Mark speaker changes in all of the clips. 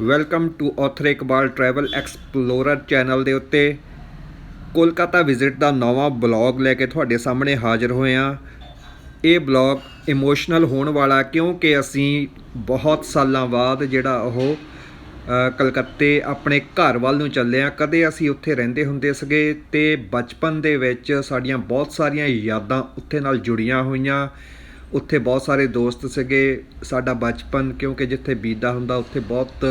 Speaker 1: Welcome to Athar Iqbal travel explorer channel ਦੇ ਉੱਤੇ। Kolkata visit ਦਾ ਨਵਾਂ ਬਲੌਗ ਲੈ ਕੇ ਤੁਹਾਡੇ ਸਾਹਮਣੇ ਹਾਜ਼ਰ ਹੋਏ ਹਾਂ। ਇਹ ਬਲੌਗ ਇਮੋਸ਼ਨਲ ਹੋਣ ਵਾਲਾ ਕਿਉਂਕਿ ਅਸੀਂ ਬਹੁਤ ਸਾਲਾਂ ਬਾਅਦ ਜਿਹੜਾ ਉਹ ਕਲਕੱਤੇ ਆਪਣੇ ਘਰ ਵੱਲ ਨੂੰ ਚੱਲੇ ਹਾਂ। ਕਦੇ ਅਸੀਂ ਉੱਥੇ ਰਹਿੰਦੇ ਹੁੰਦੇ ਸੀਗੇ ਤੇ ਬਚਪਨ ਦੇ ਵਿੱਚ ਸਾਡੀਆਂ ਬਹੁਤ ਸਾਰੀਆਂ ਯਾਦਾਂ ਉੱਥੇ ਨਾਲ ਜੁੜੀਆਂ ਹੋਈਆਂ। ਉੱਥੇ ਬਹੁਤ ਸਾਰੇ ਦੋਸਤ ਸੀਗੇ, ਸਾਡਾ ਬਚਪਨ, ਕਿਉਂਕਿ ਜਿੱਥੇ ਬੀਤਦਾ ਹੁੰਦਾ ਉੱਥੇ ਬਹੁਤ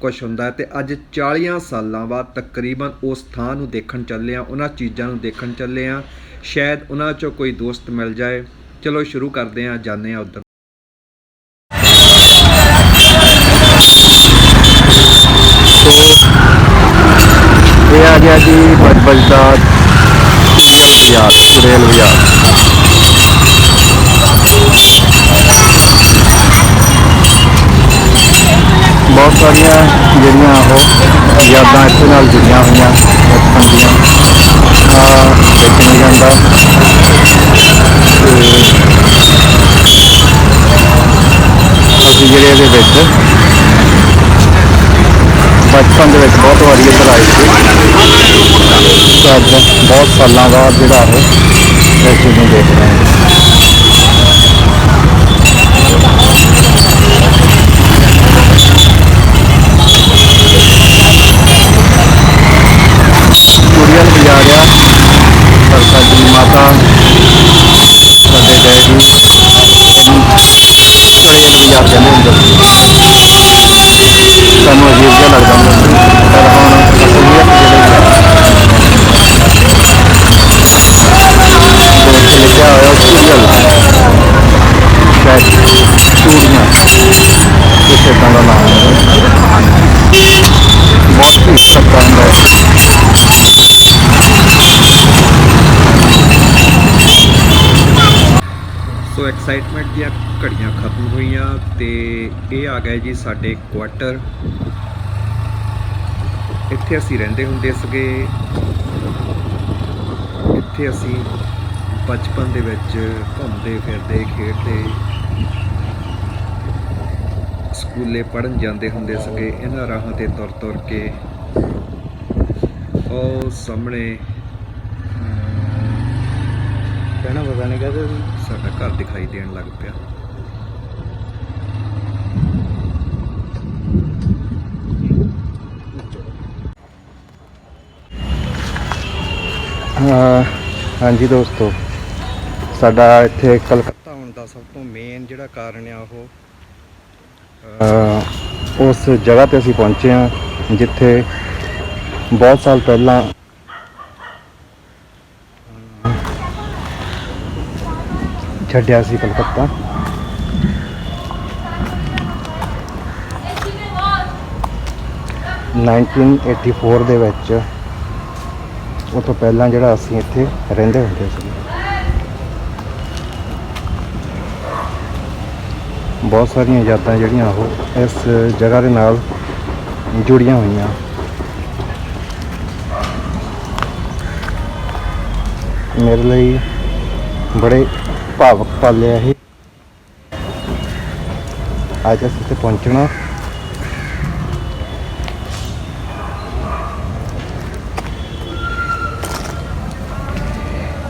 Speaker 1: ਕੁਝ ਹੁੰਦਾ ਅਤੇ ਅੱਜ 40 ਸਾਲਾਂ ਬਾਅਦ ਤਕਰੀਬਨ ਉਸ ਥਾਂ ਨੂੰ ਦੇਖਣ ਚੱਲੇ ਆ ਉਹਨਾਂ ਚੀਜ਼ਾਂ ਨੂੰ ਦੇਖਣ ਚੱਲੇ ਆ ਸ਼ਾਇਦ ਉਹਨਾਂ ਚੋਂ ਕੋਈ ਦੋਸਤ ਮਿਲ ਜਾਏ। ਚਲੋ ਸ਼ੁਰੂ ਕਰਦੇ ਆ ਜਾਂਦੇ ਆ ਉੱਧਰ।
Speaker 2: ਇਹ ਆ ਗਿਆ ਜੀ ਬਜਬਜ ਦਾ ਬਾਜ਼ਾਰ ਰੇਲ ਬਾਜ਼ਾਰ ਬਹੁਤ ਸਾਰੀਆਂ ਜਿਹੜੀਆਂ ਉਹ ਯਾਦਾਂ ਇੱਥੇ ਨਾਲ ਜੁੜੀਆਂ ਹੋਈਆਂ ਬਚਪਨ ਦੀਆਂ ਆ ਦੇਖਣ ਨੂੰ ਜਾਂਦਾ ਤੇ ਅਸੀਂ ਜਿਹੜੇ ਇਹਦੇ ਵਿੱਚ ਬਚਪਨ ਦੇ ਵਿੱਚ ਬਹੁਤ ਵਾਰੀ ਇੱਧਰ ਆਏ ਸੀ ਤੇ ਅੱਜ ਬਹੁਤ ਸਾਲਾਂ ਬਾਅਦ ਜਿਹੜਾ ਉਹ ਇਸ ਚੀਜ਼ ਨੂੰ ਦੇਖ ਰਹੇ ਹਾਂ ਸਾਨੂੰ ਲੱਗਦਾ ਮੈਨੂੰ ਪਰ ਹੁਣ ਅਸਲੀਅਤ ਜਿਹੜੇ ਦੋਸਤ ਲਿਖਿਆ ਹੋਇਆ ਚੂੜੀਆਂ ਸ਼ਾਇਦ ਚੂੜੀਆਂ ਇਸ ਤਰ੍ਹਾਂ ਦਾ ਨਾਮ ਹੈ। ਬਹੁਤ ਹੀ ਸੱਤਾ ਹੁੰਦਾ
Speaker 1: ਸੋ ਐਕਸਾਈਟਮੈਂਟ ਦੀਆਂ ਘੜੀਆਂ ਖਤਮ ਹੋਈਆਂ ਤੇ ਇਹ ਆ ਗਿਆ ਜੀ ਸਾਡੇ ਕੁਆਟਰ ਇੱਥੇ ਅਸੀਂ ਰਹਿੰਦੇ ਹੁੰਦੇ ਸੀਗੇ। ਇੱਥੇ ਅਸੀਂ ਬਚਪਨ ਦੇ ਵਿੱਚ ਘੁੰਮਦੇ ਫਿਰਦੇ ਖੇਡਦੇ ਸਕੂਲੇ ਪੜਨ ਜਾਂਦੇ ਹੁੰਦੇ ਸੀਗੇ। ਇਹਨਾਂ ਰਾਹਾਂ ਤੇ ਤੁਰ ਤੁਰ ਕੇ ਉਹ ਸਾਹਮਣੇ
Speaker 2: ਕਹਿਣਾ ਪਤਾ ਨਹੀਂ ਕਹਦੇ
Speaker 1: ਸਾਡਾ ਘਰ ਦਿਖਾਈ ਦੇਣ ਲੱਗ ਪਿਆ।
Speaker 2: ਹਾਂਜੀ ਦੋਸਤੋ, ਸਾਡਾ ਇੱਥੇ ਕਲਕੱਤਾ
Speaker 1: ਤਾਂ ਦਾ ਸਭ ਤੋਂ ਮੇਨ ਜਿਹੜਾ ਕਾਰਨ ਆ ਉਹ
Speaker 2: ਉਸ ਜਗ੍ਹਾ ਤੇ ਅਸੀਂ ਪਹੁੰਚੇ ਹਾਂ, ਜਿੱਥੇ ਬਹੁਤ ਸਾਲ ਪਹਿਲਾਂ ਛੱਡਿਆ ਸੀ ਕਲਕੱਤਾ। ਨਾਈਨਟੀਨ 1984 ਦੇ ਵਿੱਚ ਉਹ ਤੋਂ ਪਹਿਲਾਂ ਜਿਹੜਾ ਅਸੀਂ ਇੱਥੇ ਰਹਿੰਦੇ ਹੁੰਦੇ ਸੀ। ਬਹੁਤ ਸਾਰੀਆਂ ਯਾਦਾਂ ਜਿਹੜੀਆਂ ਉਹ ਇਸ ਜਗ੍ਹਾ ਦੇ ਨਾਲ ਜੁੜੀਆਂ ਹੋਈਆਂ। ਮੇਰੇ ਲਈ ਬੜੇ ਭਾਵਕ ਪਲ ਇਹ। ਅੱਜ ਅਸੀਂ ਇੱਥੇ ਪਹੁੰਚਣਾ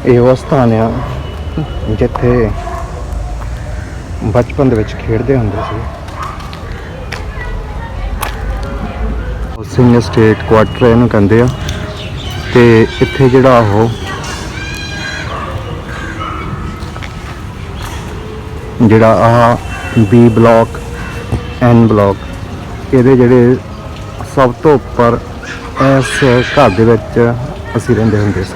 Speaker 2: ਇਹ ਉਹ ਸਥਾਨ ਆ ਜਿੱਥੇ ਬਚਪਨ ਦੇ ਵਿੱਚ ਖੇਡਦੇ ਹੁੰਦੇ ਸੀ। ਹਾਊਸਿੰਗ ਸਟੇਟ ਕੁਆਟਰ ਇਹਨੂੰ ਕਹਿੰਦੇ ਆ। ਤੇ ਇੱਥੇ ਜਿਹੜਾ ਉਹ ਜਿਹੜਾ ਆਹ ਬੀ ਬਲਾਕ ਐਨ ਬਲਾਕ ਇਹਦੇ ਜਿਹੜੇ ਸਭ ਤੋਂ ਉੱਪਰ ਇਸ ਘਰ ਦੇ ਵਿੱਚ ਅਸੀਂ ਰਹਿੰਦੇ ਹੁੰਦੇ ਸੀ।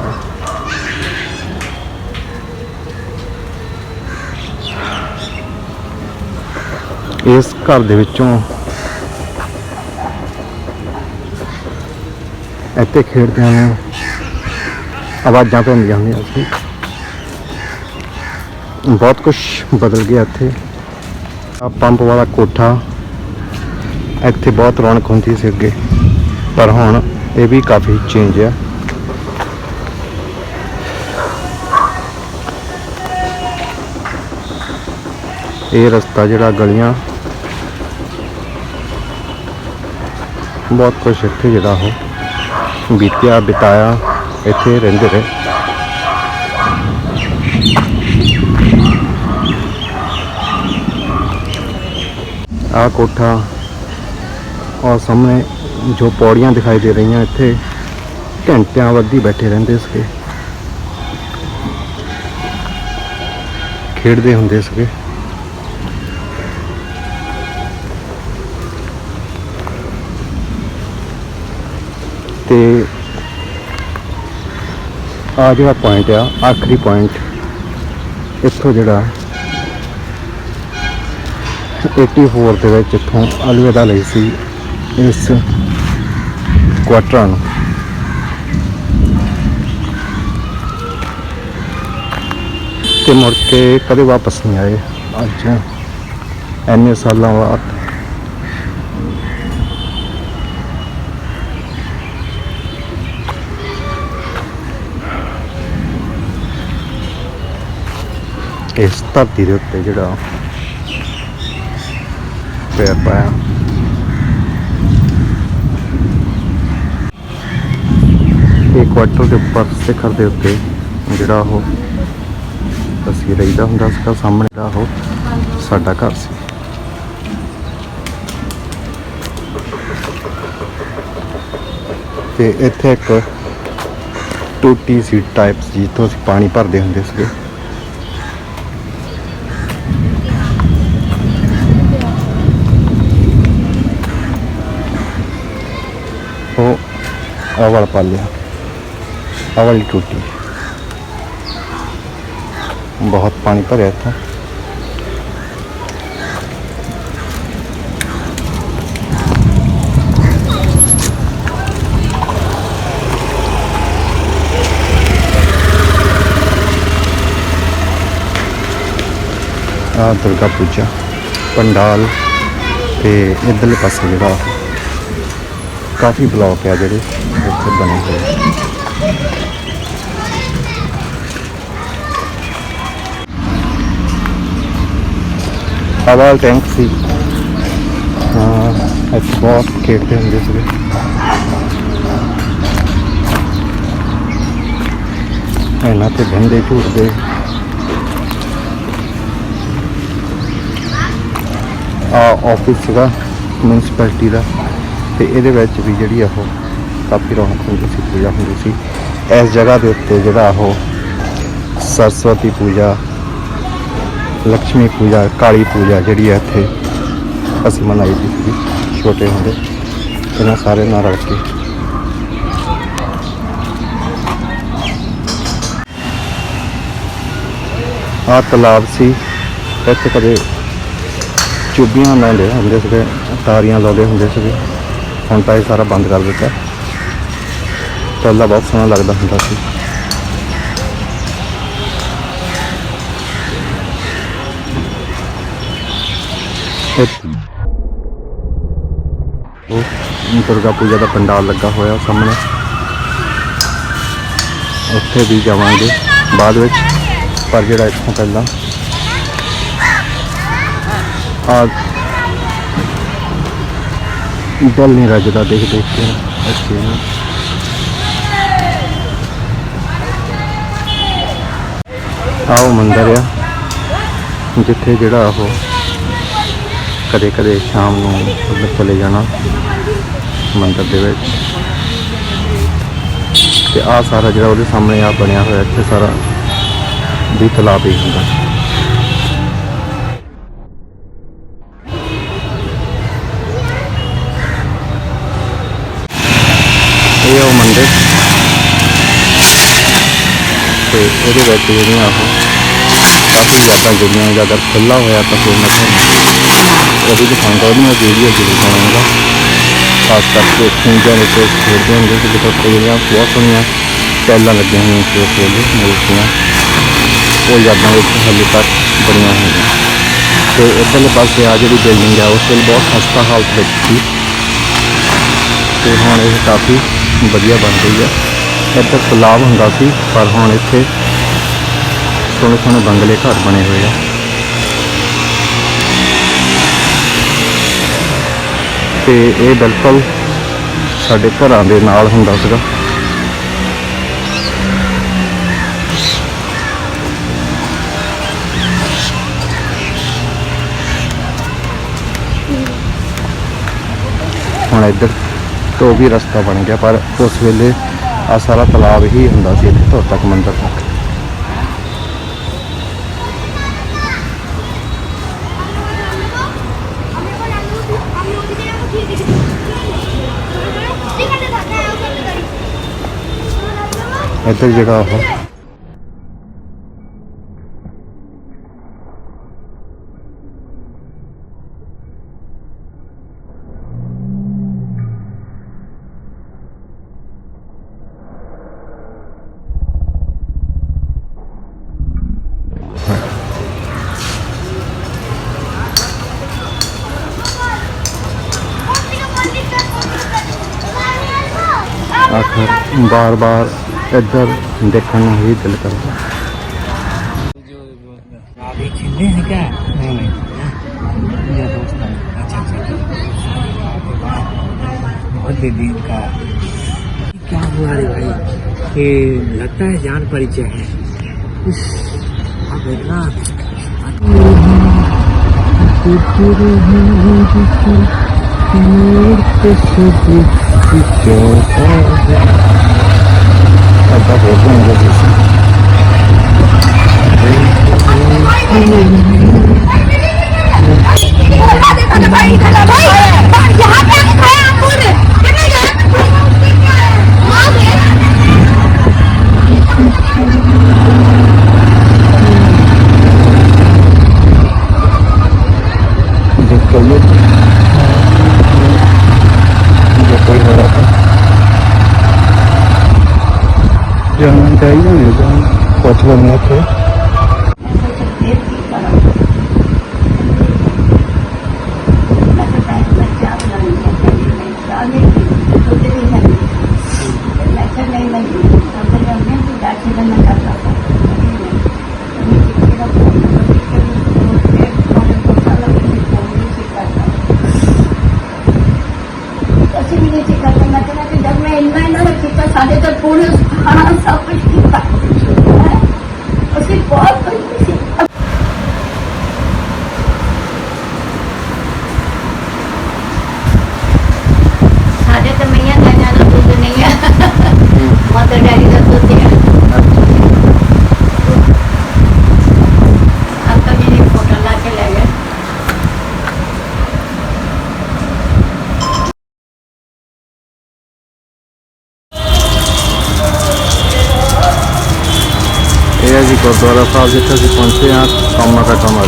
Speaker 2: ਇਸ ਘਰ ਦੇ ਵਿੱਚੋਂ ਇੱਥੇ ਖੇਡਦੇ ਨੇ ਆਵਾਜ਼ਾਂ ਪੈਂਦੀਆਂ ਹੁੰਦੀਆਂ ਸੀ। ਬਹੁਤ ਕੁਝ ਬਦਲ ਗਿਆ ਇੱਥੇ। ਆ ਪੰਪ ਵਾਲਾ ਕੋਠਾ ਇੱਥੇ ਬਹੁਤ ਰੌਣਕ ਹੁੰਦੀ ਸੀ ਅੱਗੇ। ਪਰ ਹੁਣ ਇਹ ਵੀ ਕਾਫੀ ਚੇਂਜ ਆ। ਇਹ ਰਸਤਾ ਜਿਹੜਾ ਗਲੀਆਂ ਬਹੁਤ ਕੁਛ ਇੱਥੇ ਜਿਹੜਾ ਉਹ ਬੀਤਿਆ, ਬਿਤਾਇਆ, ਇੱਥੇ ਰਹਿੰਦੇ ਰਹੇ। ਆ ਕੋਠਾ ਔਰ ਸਾਹਮਣੇ ਜੋ ਪੌੜੀਆਂ ਦਿਖਾਈ ਦੇ ਰਹੀਆਂ ਇੱਥੇ, ਘੰਟਿਆਂ ਵੱਧੀ ਬੈਠੇ ਰਹਿੰਦੇ ਸੀਗੇ। ਖੇਡਦੇ ਹੁੰਦੇ ਸੀਗੇ। ਤੇ ਆ ਜਿਹੜਾ ਪੁਆਇੰਟ ਆ, ਆਖਰੀ ਪੁਆਇੰਟ ਇੱਥੋਂ ਜਿਹੜਾ 84 ਦੇ ਵਿੱਚ ਇੱਥੋਂ ਅਲਵਿਦਾ ਲਈ ਸੀ ਇਸ ਕੁਆਟਰਾਂ ਨੂੰ। ਤੇ ਮੁੜ ਕੇ ਕਦੇ ਵਾਪਸ ਨਹੀਂ ਆਏ। ਅੱਜ ਐਨੇ ਸਾਲਾਂ ਬਾਅਦ ਇਸ ਧਰਤੀ ਦੇ ਉੱਤੇ ਜਿਹੜਾ ਪੈਰ ਪਾਇਆ ਇਹ ਕੁਆਟਰ ਦੇ ਉੱਪਰ ਸਿਖਰ ਦੇ ਉੱਤੇ ਜਿਹੜਾ ਉਹ ਅਸੀਂ ਰਹੀਦਾ ਹੁੰਦਾ ਸੀਗਾ ਸਾਹਮਣੇ ਦਾ ਉਹ ਸਾਡਾ ਘਰ ਸੀ। ਤੇ ਇੱਥੇ ਇੱਕ ਟੂਟੀ ਸੀ ਟਾਈਪ ਜਿੱਥੋਂ ਅਸੀਂ ਪਾਣੀ ਭਰਦੇ ਹੁੰਦੇ ਸੀਗੇ। ਉਹ ਆਹ ਵਾਲਾ ਪਾ ਲਿਆ ਆਹ ਵਾਲੀ ਟੂਟੀ ਬਹੁਤ ਪਾਣੀ ਭਰਿਆ ਇੱਥੇ ਆ ਦੁਰਗਾ ਪੂਜਾ ਪੰਡਾਲ ਤੇ ਇਧਰਲੇ ਪਾਸੇ ਜਿਹੜਾ ਕਾਫੀ ਬਲੌਕ ਆ ਜਿਹੜੇ ਇੱਥੇ ਬਣੇ ਹੋਏ। ਹਵਾ ਟੈਂਕ ਸੀ। ਹਾਂ, ਇੱਥੇ ਬਹੁਤ ਖੇਡਦੇ ਹੁੰਦੇ ਸੀਗੇ। ਇਹਨਾਂ ਤੇ ਬੰਦੇ ਝੂਟਦੇ। ਆ ਆਫਿਸ ਸੀਗਾ ਮਿਊਨਿਸਪੈਲਿਟੀ ਦਾ। ਤੇ ਇਹਦੇ ਵਿੱਚ ਵੀ ਜਿਹੜੀ ਆ ਉਹ ਕਾਫੀ ਰੌਣਕ ਹੁੰਦੀ ਸੀ ਪੂਜਾ ਹੁੰਦੀ ਸੀ। ਇਸ ਜਗ੍ਹਾ ਦੇ ਉੱਤੇ ਜਿਹੜਾ ਉਹ ਸਰਸਵਤੀ ਪੂਜਾ ਲక్ష్ਮੀ ਪੂਜਾ, ਕਾਲੀ ਪੂਜਾ ਜਿਹੜੀ ਹੈ ਇੱਥੇ ਅਸੀਂ ਮਨਾਈ ਦੀ ਸੀ ਛੋਟੇ ਹੁੰਦੇ। ਇਹਨਾਂ ਸਾਰੇ ਨਾਲ ਰਲ ਕੇ। ਆ ਤਲਾਬ ਸੀ। ਇੱਥੇ ਕਦੇ ਚੁੱਭੀਆਂ ਲਾਉਂਦੇ ਹੁੰਦੇ ਸੀਗੇ, ਤਾਰੀਆਂ ਲਾਉਂਦੇ ਹੁੰਦੇ ਸੀਗੇ। ਹੁਣ ਤਾਂ ਇਹ ਸਾਰਾ ਬੰਦ ਕਰ ਦਿੱਤਾ। ਪਹਿਲਾਂ ਬਹੁਤ ਸੋਹਣਾ ਲੱਗਦਾ ਹੁੰਦਾ ਸੀ। ਉਹ ਦੁਰਗਾ ਪੂਜਾ ਦਾ ਪੰਡਾਲ ਲੱਗਾ ਹੋਇਆ ਸਾਹਮਣੇ। ਉੱਥੇ ਵੀ ਜਾਵਾਂਗੇ। ਬਾਅਦ ਵਿੱਚ, ਪਰ ਜਿਹੜਾ ਇਸ ਤੋਂ ਪਹਿਲਾਂ। ਆ ਦਲ ਨਹੀਂ ਰੱਜਦਾ ਦੇਖ ਦੇਖ ਕੇ। ਅੱਛੇ। ਆਹ ਉਹ ਮੰਦਿਰ ਆ, ਜਿੱਥੇ ਜਿਹੜਾ ਉਹ ਕਦੇ ਕਦੇ ਸ਼ਾਮ ਨੂੰ ਉੱਧਰ ਚਲੇ ਜਾਣਾ ਮੰਦਿਰ ਦੇ ਵਿੱਚ। ਤੇ ਆ ਸਾਰਾ ਜਿਹੜਾ ਉਹਦੇ ਸਾਹਮਣੇ ਆ ਬਣਿਆ ਹੋਇਆ, ਇੱਥੇ ਸਾਰਾ ਵੀ ਤਲਾਬ ਹੀ ਹੁੰਦਾ। ਇਹ ਉਹ ਮੰਦਿਰ। ਤੇ ਇਹਦੇ ਵਿੱਚ ਜਿਹੜੀਆਂ ਉਹ ਕਾਫੀ ਜ਼ਿਆਦਾ ਜੁੜੀਆਂ ਜਾਂ ਅਗਰ ਖੁੱਲਾ ਹੋਇਆ ਤਾਂ ਫਿਰ ਮੈਂ ਤੁਹਾਨੂੰ ਉਹਦੀ ਦਿਖਾਉਂਗਾ ਉਹਦੀਆਂ ਵੀਡੀਓ ਜ਼ਰੂਰ ਬਣਾਉਂਗਾ ਖਾਸ ਕਰਕੇ ਖੂੰਜਾਂ ਦੇ ਤੇ ਖੇਡਦੇ ਹੁੰਦੇ ਸੀ ਜਿੱਥੇ ਉੱਤੇ ਜਿਹੜੀਆਂ ਬਹੁਤ ਸੋਹਣੀਆਂ ਟੈਲਾਂ ਲੱਗੀਆਂ ਹੋਈਆਂ ਸੀ ਉਸ ਵੇਲੇ ਮੂਰਤੀਆਂ ਉਹ ਯਾਦਾਂ ਵਿੱਚ ਹਾਲੇ ਤੱਕ ਬਣੀਆਂ ਹੋਈਆਂ ਤੇ ਇੱਧਰਲੇ ਪਾਸੇ ਆ ਜਿਹੜੀ ਬਿਲਡਿੰਗ ਆ ਉਸ ਵੇਲੇ ਬਹੁਤ ਖਸਤਾ ਹਾਲਤ ਵਿੱਚ ਸੀ ਤੇ ਹੁਣ ਇਹ ਕਾਫੀ ਵਧੀਆ ਬਣ ਗਈ ਹੈ ਇੱਧਰ ਤਲਾਬ ਹੁੰਦਾ ਸੀ ਪਰ ਹੁਣ ਇੱਥੇ ਸੋਹਣੇ ਸੋਹਣੇ ਬੰਗਲੇ ਘਰ ਬਣੇ ਹੋਏ ਆ। ਤੇ ਇਹ ਬਿਲਕੁਲ ਸਾਡੇ ਘਰਾਂ ਦੇ ਨਾਲ ਹੁੰਦਾ ਸੀਗਾ। ਹੁਣ ਇੱਧਰ ਤੋਂ ਵੀ ਰਸਤਾ ਬਣ ਗਿਆ, ਪਰ ਉਸ ਵੇਲੇ ਆ ਸਾਰਾ ਤਲਾਬ ਹੀ ਹੁੰਦਾ ਸੀ, ਇੱਥੇ ਤੋਂ ਤੱਕ ਮੰਦਰ ਤੱਕ। ਇੱਧਰ ਜਿਹੜਾ ਉਹ। ਆਖਰ ਬਾਰ-ਬਾਰ
Speaker 3: इधर देखना ही दिल कर। क्या? है। अच्छा, अच्छा, अच्छा। हुआ भाई? लगता है जान परिचय है। इतना
Speaker 4: Gracias. যাই পচলাম না
Speaker 2: ਇਹ ਹੈ ਜੀ ਗੁਰਦੁਆਰਾ ਸਾਹਿਬ ਜਿੱਥੇ ਅਸੀਂ ਪਹੁੰਚੇ ਹਾਂ ਕੰਮਾ ਕਾ ਕਮਾ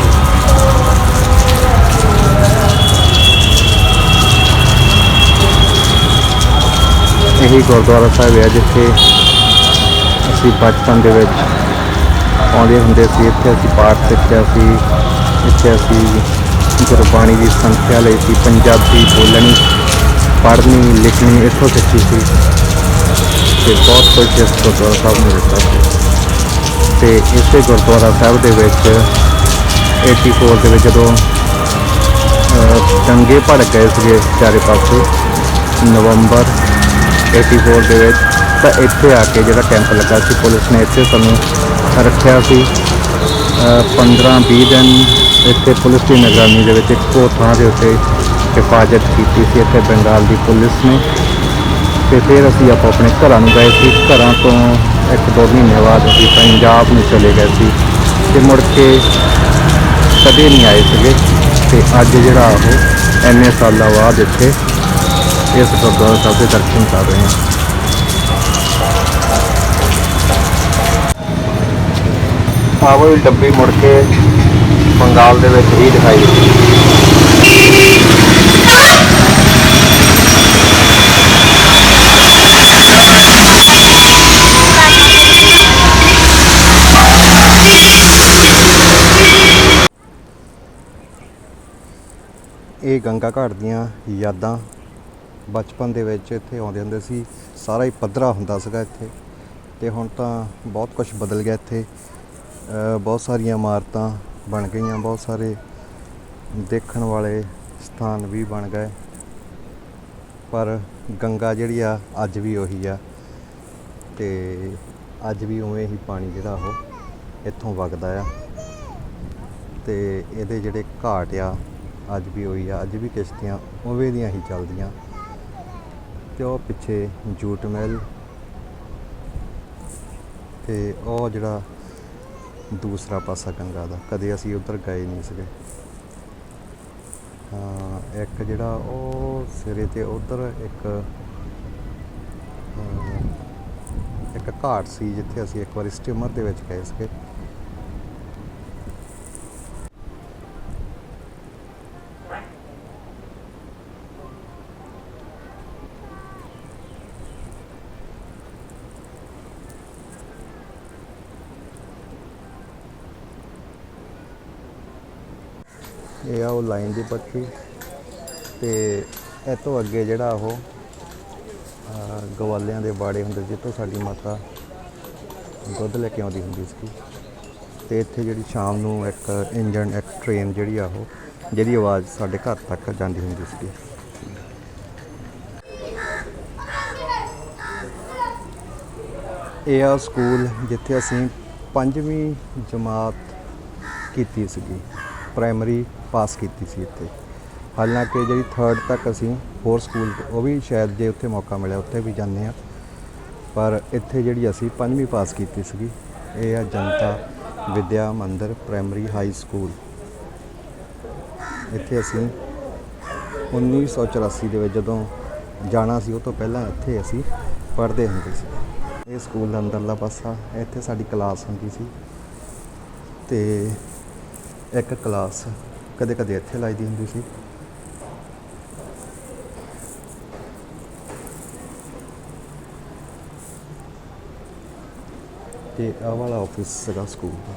Speaker 2: ਇਹੀ ਗੁਰਦੁਆਰਾ ਸਾਹਿਬ ਹੈ ਜਿੱਥੇ ਅਸੀਂ ਬਚਪਨ ਦੇ ਵਿੱਚ ਆਉਂਦੇ ਹੁੰਦੇ ਸੀ ਇੱਥੇ ਅਸੀਂ ਪਾਠ ਸਿੱਖਿਆ ਸੀ ਇੱਥੇ ਅਸੀਂ ਗੁਰਬਾਣੀ ਦੀ ਸੰਥਿਆ ਲਈ ਸੀ ਪੰਜਾਬੀ ਬੋਲਣੀ ਪੜ੍ਹਨੀ ਲਿਖਣੀ ਇੱਥੋਂ ਸਿੱਖੀ ਸੀ ਤੇ ਬਹੁਤ ਕੁਝ ਇਸ ਗੁਰਦੁਆਰਾ ਸਾਹਿਬ ਨੇ ਦਿੱਤਾ ਸੀ ਤੇ ਇਸੇ ਗੁਰਦੁਆਰਾ ਸਾਹਿਬ ਦੇ ਵਿੱਚ 84 ਦੇ ਵਿੱਚ ਜਦੋਂ ਚੰਗੇ ਦੰਗੇ ਭੜ ਗਏ ਸੀਗੇ ਚਾਰੇ ਪਾਸੇ, ਨਵੰਬਰ 84 ਦੇ ਵਿੱਚ, ਤਾਂ ਇੱਥੇ ਆ ਕੇ ਜਿਹੜਾ ਕੈਂਪ ਲੱਗਾ ਸੀ, ਪੁਲਿਸ ਨੇ ਇੱਥੇ ਸਾਨੂੰ ਰੱਖਿਆ ਸੀ। 15-20 ਦਿਨ ਇੱਥੇ ਪੁਲਿਸ ਦੀ ਨਿਗਰਾਨੀ ਦੇ ਵਿੱਚ ਇੱਕੋ ਥਾਂ ਦੇ ਉੱਤੇ ਹਿਫਾਜ਼ਤ ਕੀਤੀ ਸੀ, ਇੱਥੇ ਬੰਗਾਲ ਦੀ ਪੁਲਿਸ ਨੇ। ਤੇ ਫਿਰ ਅਸੀਂ ਆਪੋ ਆਪਣੇ ਘਰਾਂ ਨੂੰ ਗਏ ਸੀ। ਘਰਾਂ ਤੋਂ ਇੱਕ ਦੋ ਮਹੀਨੇ ਬਾਅਦ ਅਸੀਂ ਪੰਜਾਬ ਨੂੰ ਚਲੇ ਗਏ ਸੀ ਤੇ ਮੁੜ ਕੇ ਕਦੇ ਨਹੀਂ ਆਏ ਸੀਗੇ। ਤੇ ਅੱਜ ਜਿਹੜਾ ਉਹ ਇੰਨੇ ਸਾਲਾਂ ਬਾਅਦ ਇੱਥੇ ਇਸ ਗੁਰਦੁਆਰਾ ਸਾਹਿਬ ਦੇ ਦਰਸ਼ਨ ਕਰ ਰਹੇ ਹਾਂ। ਆਹ ਡੱਬੀ ਮੁੜ ਕੇ ਬੰਗਾਲ ਦੇ ਵਿੱਚ ਹੀ ਦਿਖਾਈ ਦਿੱਤੀ। ਇਹ ਗੰਗਾ ਘਾਟ ਦੀਆਂ ਯਾਦਾਂ ਬਚਪਨ ਦੇ ਵਿੱਚ ਇੱਥੇ ਆਉਂਦੇ ਹੁੰਦੇ ਸੀ। ਸਾਰਾ ਹੀ ਪੱਧਰਾ ਹੁੰਦਾ ਸੀਗਾ ਇੱਥੇ ਤੇ ਹੁਣ ਤਾਂ ਬਹੁਤ ਕੁਝ ਬਦਲ ਗਿਆ ਇੱਥੇ। ਬਹੁਤ ਸਾਰੀਆਂ ਇਮਾਰਤਾਂ ਬਣ ਗਈਆਂ, ਬਹੁਤ ਸਾਰੇ ਦੇਖਣ ਵਾਲੇ ਸਥਾਨ ਵੀ ਬਣ ਗਏ। ਪਰ ਗੰਗਾ ਜਿਹੜੀ ਆ, ਅੱਜ ਵੀ ਉਹੀ ਆ ਤੇ ਅੱਜ ਵੀ ਉਵੇਂ ਹੀ ਪਾਣੀ ਜਿਹੜਾ ਉਹ ਇੱਥੋਂ ਵਗਦਾ ਆ ਤੇ ਇਹਦੇ ਜਿਹੜੇ ਘਾਟ ਆ ਅੱਜ ਵੀ ਹੋਈ ਆ, ਅੱਜ ਵੀ ਕਿਸ਼ਤੀਆਂ ਉਵੇਂ ਦੀਆਂ ਹੀ ਚੱਲਦੀਆਂ। ਤੇ ਉਹ ਪਿੱਛੇ ਜੂਟ ਮਹਿਲ ਤੇ ਉਹ ਜਿਹੜਾ ਦੂਸਰਾ ਪਾਸਾ ਗੰਗਾ ਦਾ, ਕਦੇ ਅਸੀਂ ਉੱਧਰ ਗਏ ਨਹੀਂ ਸੀਗੇ। ਹਾਂ, ਇੱਕ ਜਿਹੜਾ ਉਹ ਸਿਰੇ ਤੇ ਉਧਰ ਇੱਕ ਇੱਕ ਘਾਟ ਸੀ ਜਿੱਥੇ ਅਸੀਂ ਇੱਕ ਵਾਰੀ ਸਟੀਮਰ ਦੇ ਵਿੱਚ ਗਏ ਸੀਗੇ। ਲਾਈਨ ਦੀ ਪੱਟੀ ਤੇ ਇਹ ਤੋਂ ਅੱਗੇ ਜਿਹੜਾ ਉਹ ਗਵਾਲਿਆਂ ਦੇ ਬਾੜੇ ਹੁੰਦੇ ਜਿੱਥੋਂ ਸਾਡੀ ਮਾਤਾ ਦੁੱਧ ਲੈ ਕੇ ਆਉਂਦੀ ਹੁੰਦੀ ਸੀ ਤੇ ਇੱਥੇ ਜਿਹੜੀ ਸ਼ਾਮ ਨੂੰ ਇੱਕ ਇੰਜਨ ਇੱਕ ਟ੍ਰੇਨ ਜਿਹੜੀ ਆ ਉਹ, ਜਿਹਦੀ ਆਵਾਜ਼ ਸਾਡੇ ਘਰ ਤੱਕ ਜਾਂਦੀ ਹੁੰਦੀ ਸੀ ਇਹ ਆ ਸਕੂਲ ਜਿੱਥੇ ਅਸੀਂ ਪੰਜਵੀਂ ਜਮਾਤ ਕੀਤੀ ਸੀਗੀ, ਪ੍ਰਾਇਮਰੀ ਪਾਸ ਕੀਤੀ ਸੀ ਇੱਥੇ। ਹਾਲਾਂਕਿ ਜਿਹੜੀ 3rd ਤੱਕ ਅਸੀਂ ਹੋਰ ਸਕੂਲ, ਉਹ ਵੀ ਸ਼ਾਇਦ ਜੇ ਉੱਥੇ ਮੌਕਾ ਮਿਲਿਆ, ਉੱਥੇ ਵੀ ਜਾਂਦੇ ਆ ਪਰ ਇੱਥੇ ਜਿਹੜੀ ਅਸੀਂ ਪੰਜਵੀਂ ਪਾਸ ਕੀਤੀ ਸੀਗੀ, ਇਹ ਆ ਜਨਤਾ ਵਿਦਿਆ ਮੰਦਿਰ ਪ੍ਰਾਇਮਰੀ ਹਾਈ ਸਕੂਲ ਇੱਥੇ ਅਸੀਂ 1984 ਦੇ ਵਿੱਚ ਜਦੋਂ ਜਾਣਾ ਸੀ, ਉਹ ਤੋਂ ਪਹਿਲਾਂ ਇੱਥੇ ਅਸੀਂ ਪੜ੍ਹਦੇ ਹੁੰਦੇ ਸੀ। ਇਹ ਸਕੂਲ ਦਾ ਅੰਦਰਲਾ ਪਾਸਾ, ਇੱਥੇ ਸਾਡੀ ਕਲਾਸ ਹੁੰਦੀ ਸੀ ਤੇ ਇੱਕ ਕਲਾਸ ਕਦੇ ਕਦੇ ਇੱਥੇ ਲਾਈਦੀ ਹੁੰਦੀ ਸੀ। ਤੇ ਆਹ ਵਾਲਾ ਆਫਿਸ ਸੀਗਾ ਸਕੂਲ ਦਾ।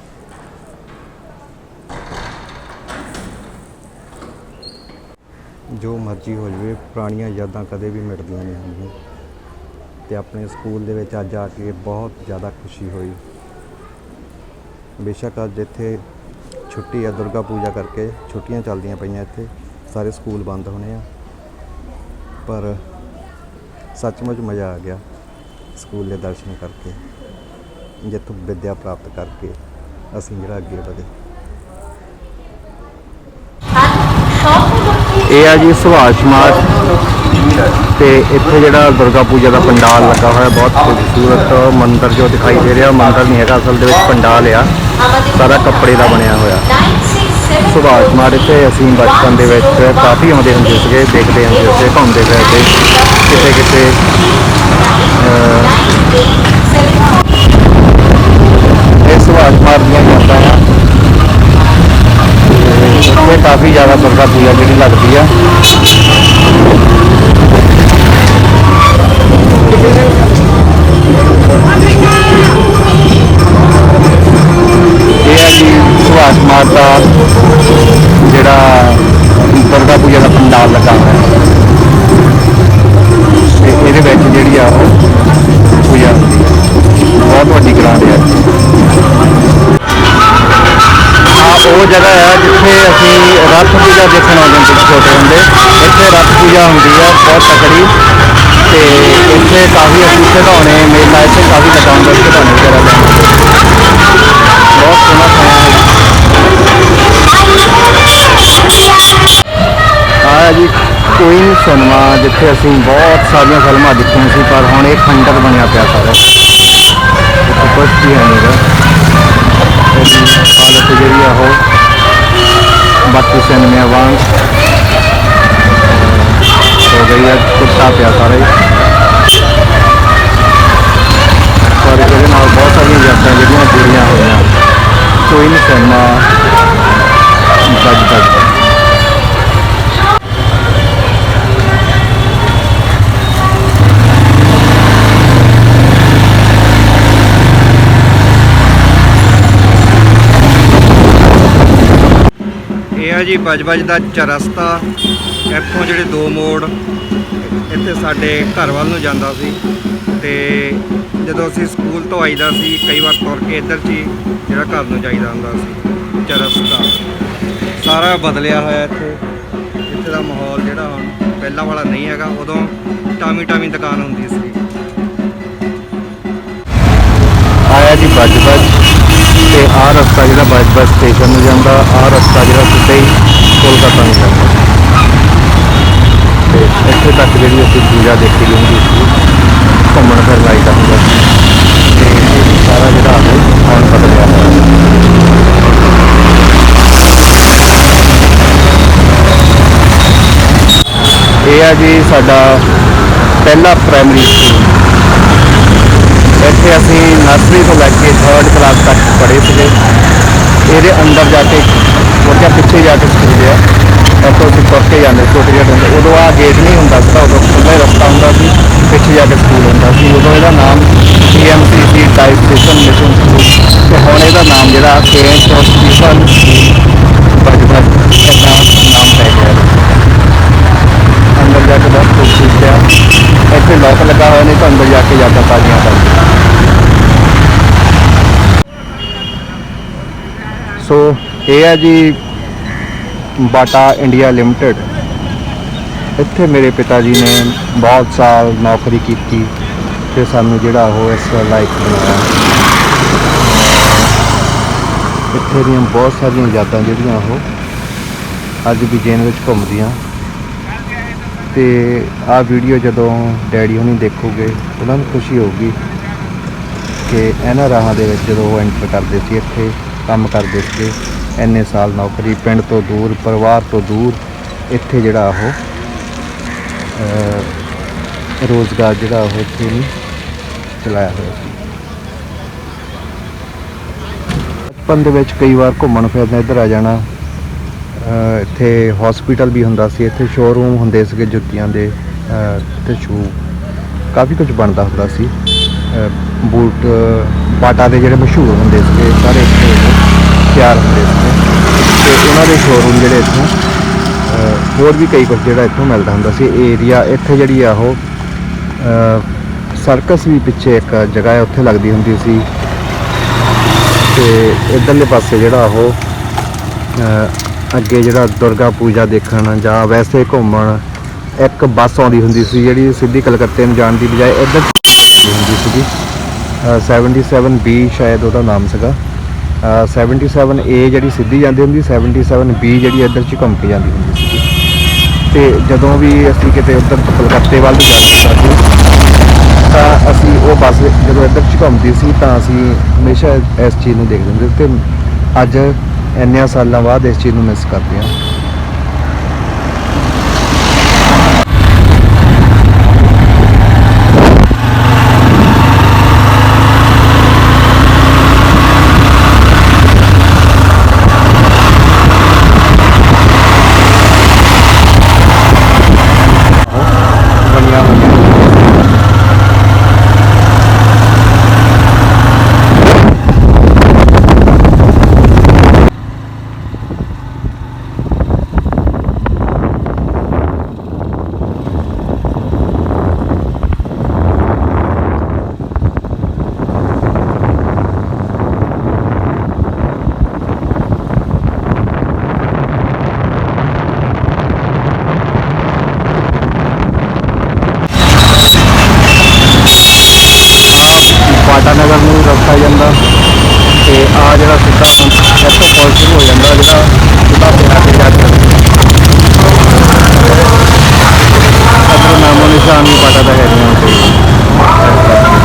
Speaker 2: ਜੋ ਮਰਜ਼ੀ ਹੋ ਜਾਵੇ, ਪੁਰਾਣੀਆਂ ਯਾਦਾਂ ਕਦੇ ਵੀ ਮਿਟਦੀਆਂ ਨਹੀਂ ਹੁੰਦੀਆਂ। ਤੇ ਆਪਣੇ ਸਕੂਲ ਦੇ ਵਿੱਚ ਅੱਜ ਆ ਕੇ ਬਹੁਤ ਜ਼ਿਆਦਾ ਖੁਸ਼ੀ ਹੋਈ। ਬੇਸ਼ੱਕ ਅੱਜ ਇੱਥੇ ਛੁੱਟੀ ਆ, ਦੁਰਗਾ ਪੂਜਾ ਕਰਕੇ ਛੁੱਟੀਆਂ ਚੱਲਦੀਆਂ ਪਈਆਂ ਇੱਥੇ। ਸਾਰੇ ਸਕੂਲ ਬੰਦ ਹੋਣੇ ਆ। ਪਰ ਸੱਚਮੁੱਚ ਮਜ਼ਾ ਆ ਗਿਆ ਸਕੂਲ ਦੇ ਦਰਸ਼ਨ ਕਰਕੇ, ਜਿੱਥੋਂ ਵਿੱਦਿਆ ਪ੍ਰਾਪਤ ਕਰਕੇ ਅਸੀਂ ਜਿਹੜਾ ਅੱਗੇ ਵਧੇ। ਇਹ ਆ ਜੀ ਸੁਭਾਸ਼ ਮਾਰਟ ਤੇ ਇੱਥੇ ਜਿਹੜਾ ਦੁਰਗਾ ਪੂਜਾ ਦਾ ਪੰਡਾਲ ਲੱਗਾ ਹੋਇਆ, ਬਹੁਤ ਖੂਬਸੂਰਤ ਮੰਦਿਰ ਜੋ ਦਿਖਾਈ ਦੇ ਰਿਹਾ। ਮੰਦਿਰ ਨਹੀਂ ਹੈਗਾ, ਅਸਲ ਦੇ ਵਿੱਚ ਪੰਡਾਲ ਆ। ਸਾਰਾ ਕੱਪੜੇ ਦਾ ਬਣਿਆ ਹੋਇਆ। ਸੁਭਾਸ਼ ਮਾਰਟ ਇੱਥੇ ਅਸੀਂ ਬਚਪਨ ਦੇ ਵਿੱਚ ਕਾਫੀ ਆਉਂਦੇ ਹੁੰਦੇ ਸੀਗੇ, ਦੇਖਦੇ ਹੁੰਦੇ ਸੀਗੇ, ਘੁੰਮਦੇ ਫਿਰਦੇ ਕਿਤੇ ਕਿਤੇ ਇਹ ਸੁਭਾਸ਼ ਮਾਰਟ ਦੀਆਂ ਯਾਦਾਂ ਆ। ਤੇ ਕਾਫੀ ਜ਼ਿਆਦਾ ਦੁਰਗਾ ਪੂਜਾ ਜਿਹੜੀ ਲੱਗਦੀ ਆ। ਇਹ ਹੈ ਰੱਥ ਪੂਜਾ ਦੇਖਣ ਆਉਂਦੇ ਹੁੰਦੇ ਸੀ ਛੋਟੇ ਹੁੰਦੇ। ਇੱਥੇ ਰੱਥ ਪੂਜਾ ਹੁੰਦੀ ਹੈ, ਬਹੁਤ ਤਕੜੀ। ਤੇ ਇੱਥੇ ਕਾਫੀ ਅਸੀਂ ਖਿਡੌਣੇ, ਮੇਲਾ ਇੱਥੇ ਕਾਫੀ ਲੱਗਾ ਹੁੰਦਾ ਸੀ ਖਿਡੌਣੇ ਵਗੈਰਾ ਲੈਣ ਬਹੁਤ ਸੋਹਣਾ ਖਾਇਆ ਆ ਜੀ ਕੁਈਨ ਸਿਨੇਮਾ ਜਿੱਥੇ ਅਸੀਂ ਬਹੁਤ ਸਾਰੀਆਂ ਫਿਲਮਾਂ ਦੇਖੀਆਂ ਸੀ, ਪਰ ਹੁਣ ਇਹ ਖੰਡਰ ਬਣਿਆ ਪਿਆ ਸਾਰਾ। ਇੱਥੇ ਕੁਛ ਵੀ ਹੈ ਨਹੀਂਗਾ ਇਹਦੀ ਹਾਲਤ ਜਿਹੜੀ ਆ ਉਹ। ਬਾਕੀ ਸਿਨੇਮਾ ਵਾਂਗ ਹੋ ਗਈ ਹੈ ਟੁੱਟਾ ਪਿਆ ਸਾਰਾ ਹੀ ਪਰ ਇਹਦੇ ਨਾਲ ਬਹੁਤ ਸਾਰੀਆਂ ਯਾਦਾਂ ਜਿਹੜੀਆਂ ਜੁੜੀਆਂ ਹੋਈਆਂ। ਕੋਈ ਨਹੀਂ ਸਿਨੇਮਾ ਬੱਜ ਬੱਜ
Speaker 1: ਆ ਜੀ ਬਜਬਜ ਦਾ ਚਰਸਤਾ। ਇੱਥੋਂ ਜਿਹੜੇ ਦੋ ਮੋੜ ਇੱਥੇ ਸਾਡੇ ਘਰ ਵੱਲ ਨੂੰ ਜਾਂਦਾ ਸੀ। ਤੇ ਜਦੋਂ ਅਸੀਂ ਸਕੂਲ ਤੋਂ ਆਈਦਾ ਸੀ, ਕਈ ਵਾਰ ਤੁਰ ਕੇ ਇੱਧਰ 'ਚ ਹੀ ਜਿਹੜਾ ਘਰ ਨੂੰ ਜਾਈਦਾ ਹੁੰਦਾ ਸੀ। ਚਰਸਤਾ। ਸਾਰਾ ਬਦਲਿਆ ਹੋਇਆ ਇੱਥੇ। ਇੱਥੇ ਦਾ ਮਾਹੌਲ ਜਿਹੜਾ ਹੁਣ ਪਹਿਲਾਂ ਵਾਲਾ ਨਹੀਂ ਹੈਗਾ, ਉਦੋਂ ਟਾਮੀ ਟਾਮੀ ਦੁਕਾਨ ਹੁੰਦੀ ਸੀ।
Speaker 2: ਆਇਆ ਜੀ ਬੱਜ ਬੱਜ ਤੇ ਆਹ ਰਸਤਾ ਜਿਹੜਾ ਬੱਜ ਬੱਜ ਸਟੇਸ਼ਨ ਨੂੰ ਜਾਂਦਾ, ਆਹ ਰਸਤਾ ਜਿਹੜਾ ਸਿੱਧਾ ਹੀ ਕੋਲਕਾਤਾ ਨੂੰ ਜਾਂਦਾ। ਤੇ ਇੱਥੇ ਤੱਕ ਜਿਹੜੀ ਅਸੀਂ ਪੂਜਾ ਦੇਖੀ ਹੁੰਦੀ ਘੁੰਮਣ ਫਿਰ ਲਾਈਦਾ ਹੁੰਦਾ ਸੀ। ਤੇ ਇਹ ਸਾਰਾ ਜਿਹੜਾ ਉਹ ਹੁਣ ਬਦਲਿਆ ਹੋਇਆ। ਇਹ ਆ ਜੀ ਸਾਡਾ ਪਹਿਲਾ ਪ੍ਰਾਇਮਰੀ ਸਕੂਲ ਇੱਥੇ ਅਸੀਂ ਨਰਸਰੀ ਤੋਂ ਲੈ ਕੇ 3rd ਕਲਾਸ ਤੱਕ ਪੜ੍ਹੇ ਸੀਗੇ। ਇਹਦੇ ਅੰਦਰ ਜਾ ਕੇ ਥੋੜ੍ਹਾ ਪਿੱਛੇ ਜਾ ਕੇ ਸਕੂਲ ਹੈ ਉੱਥੋਂ ਅਸੀਂ ਤੁਰ ਕੇ ਜਾਂਦੇ ਛੋਟੇ ਜਿਹੇ ਹੁੰਦੇ। ਉਦੋਂ ਆ ਗੇਟ ਨਹੀਂ ਹੁੰਦਾ ਸੀ ਉਦੋਂ ਖੁੱਲ੍ਹਾ ਹੀ ਰਸਤਾ ਹੁੰਦਾ ਸੀ, ਪਿੱਛੇ ਜਾ ਕੇ ਸਕੂਲ ਹੁੰਦਾ ਸੀ। ਉਦੋਂ ਇਹਦਾ ਨਾਮ CMCC type station mission school ਤੇ ਹੁਣ ਇਹਦਾ ਨਾਮ ਜਿਹੜਾ ਸੇਂਟ ਸਟੀਫਨ ਬਜਬਜ ਇਹਦਾ ਨਾਮ ਪੈ ਗਿਆ। ਅੰਦਰ ਜਾ ਕੇ ਬਹੁਤ ਖੂਬਸੂਰਤ ਆ ਇੱਥੇ ਲੋਕ ਲੱਗਾ ਹੋਇਆ ਨੇ ਤਾਂ ਅੰਦਰ ਜਾ ਕੇ ਯਾਦਾਂ ਤਾਜ਼ੀਆਂ ਕਰ ਸੋ ਇਹ ਹੈ ਜੀ ਬਾਟਾ ਇੰਡੀਆ ਲਿਮਟਿਡ। ਇੱਥੇ ਮੇਰੇ ਪਿਤਾ ਜੀ ਨੇ ਬਹੁਤ ਸਾਲ ਨੌਕਰੀ ਕੀਤੀ ਤੇ ਸਾਨੂੰ ਜਿਹੜਾ ਉਹ ਇਸ ਲਾਇਕ ਬਣਾਇਆ ਇੱਥੇ ਦੀਆਂ ਬਹੁਤ ਸਾਰੀਆਂ ਯਾਦਾਂ ਜਿਹੜੀਆਂ ਉਹ ਅੱਜ ਵੀ ਜੇਨ ਵਿੱਚ ਘੁੰਮਦੀਆਂ। ਤੇ ਆਹ ਵੀਡੀਓ ਜਦੋਂ ਡੈਡੀ ਹੁਣੀ ਦੇਖੋਗੇ ਉਹਨਾਂ ਨੂੰ ਖੁਸ਼ੀ ਹੋਊਗੀ ਕਿ ਇਹਨਾਂ ਰਾਹਾਂ ਦੇ ਵਿੱਚ ਜਦੋਂ ਉਹ ਐਂਟਰ ਕਰਦੇ ਸੀ ਇੱਥੇ ਕੰਮ ਕਰਦੇ ਸੀਗੇ ਇੰਨੇ ਸਾਲ ਨੌਕਰੀ ਪਿੰਡ ਤੋਂ ਦੂਰ ਪਰਿਵਾਰ ਤੋਂ ਦੂਰ ਇੱਥੇ ਜਿਹੜਾ ਉਹ ਅਹ, ਰੋਜ਼ਗਾਰ ਜਿਹੜਾ ਉਹ ਇੱਥੇ ਨਹੀਂ ਚਲਾਇਆ ਹੋਇਆ ਸੀ। ਬਚਪਨ ਦੇ ਵਿੱਚ ਕਈ ਵਾਰ ਘੁੰਮਣ ਫਿਰਨ ਇੱਧਰ ਆ ਜਾਣਾ ਇੱਥੇ ਹਸਪੀਟਲ ਵੀ ਹੁੰਦਾ ਸੀ, ਇੱਥੇ ਸ਼ੋਰੂਮ ਹੁੰਦੇ ਸੀਗੇ ਜੁੱਤੀਆਂ ਦੇ, ਅਹ, ਤੇ ਸ਼ੂ ਕਾਫੀ ਕੁਝ ਬਣਦਾ ਹੁੰਦਾ ਸੀ। ਬੂਟ ਬਾਟਾ ਦੇ ਜਿਹੜੇ ਮਸ਼ਹੂਰ ਹੁੰਦੇ ਸੀਗੇ ਸਾਰੇ ਇੱਥੇ ਤਿਆਰ ਹੁੰਦੇ ਸੀਗੇ। ਤੇ ਉਹਨਾਂ ਦੇ ਸ਼ੋਰੂਮ ਜਿਹੜੇ ਇੱਥੋਂ ਹੋਰ ਵੀ ਕਈ ਕੁਝ ਜਿਹੜਾ ਇੱਥੋਂ ਮਿਲਦਾ ਹੁੰਦਾ ਸੀ। ਏਰੀਆ ਇੱਥੇ ਜਿਹੜੀ ਆ ਉਹ ਸਰਕਸ ਵੀ ਪਿੱਛੇ ਇੱਕ ਜਗ੍ਹਾ ਹੈ, ਉੱਥੇ ਲੱਗਦੀ ਹੁੰਦੀ ਸੀ। ਤੇ ਇਧਰਲੇ ਪਾਸੇ ਜਿਹੜਾ ਉਹ ਅੱਗੇ ਜਿਹੜਾ ਦੁਰਗਾ ਪੂਜਾ ਦੇਖਣ ਜਾਂ ਵੈਸੇ ਘੁੰਮਣ, ਇੱਕ ਬੱਸ ਆਉਂਦੀ ਹੁੰਦੀ ਸੀ ਜਿਹੜੀ ਸਿੱਧੀ ਕਲਕੱਤੇ ਨੂੰ ਜਾਣ ਦੀ ਬਜਾਏ ਇੱਧਰ ਹੁੰਦੀ ਸੀਗੀ। ਅਹ 77B ਸ਼ਾਇਦ ਉਹਦਾ ਨਾਮ ਸੀਗਾ। ਅਹ 77A ਜਿਹੜੀ ਸਿੱਧੀ ਜਾਂਦੀ ਹੁੰਦੀ 77B ਜਿਹੜੀ ਇੱਧਰ ਚ ਘੁੰਮ ਕੇ ਜਾਂਦੀ ਹੁੰਦੀ ਸੀ ਤੇ ਜਦੋਂ ਵੀ ਅਸੀਂ ਕਿਤੇ ਉੱਧਰ ਕਲਕੱਤੇ ਵੱਲ ਨੂੰ ਜਾਂਦੇ ਸੀ ਤਾਂ ਅਸੀਂ ਉਹ ਬੱਸ ਜਦੋਂ ਇੱਧਰ ਚ ਘੁੰਮਦੀ ਸੀ ਤਾਂ ਅਸੀਂ ਹਮੇਸ਼ਾ ਇਸ ਚੀਜ਼ ਨੂੰ ਦੇਖਦੇ ਹੁੰਦੇ ਸੀ। ਤੇ ਅੱਜ ਇੰਨਿਆਂ ਸਾਲਾਂ ਬਾਅਦ ਇਸ ਚੀਜ਼ ਨੂੰ ਮਿਸ ਕਰਦੇ ਹਾਂ ਬਣੀਆਂ ਹੋਈਆਂ ਪਾਟਾ ਨਗਰ ਨੂੰ ਰਸਤਾ ਜਾਂਦਾ ਤੇ ਆ ਜਿਹੜਾ ਸਿੱਧਾ ਇੱਥੋਂ ਪੁਲ ਸ਼ੁਰੂ ਹੋ ਜਾਂਦਾ, ਜਿਹੜਾ ਸਿੱਧਾ ਪਿਆ ਕੇ ਜਾ ਕੇ ਅਦਰ ਨਾਮੋ ਨਿਸ਼ਾਨ ਵੀ ਪਾਟਾ ਦਾ ਹੈ ਨਹੀਂ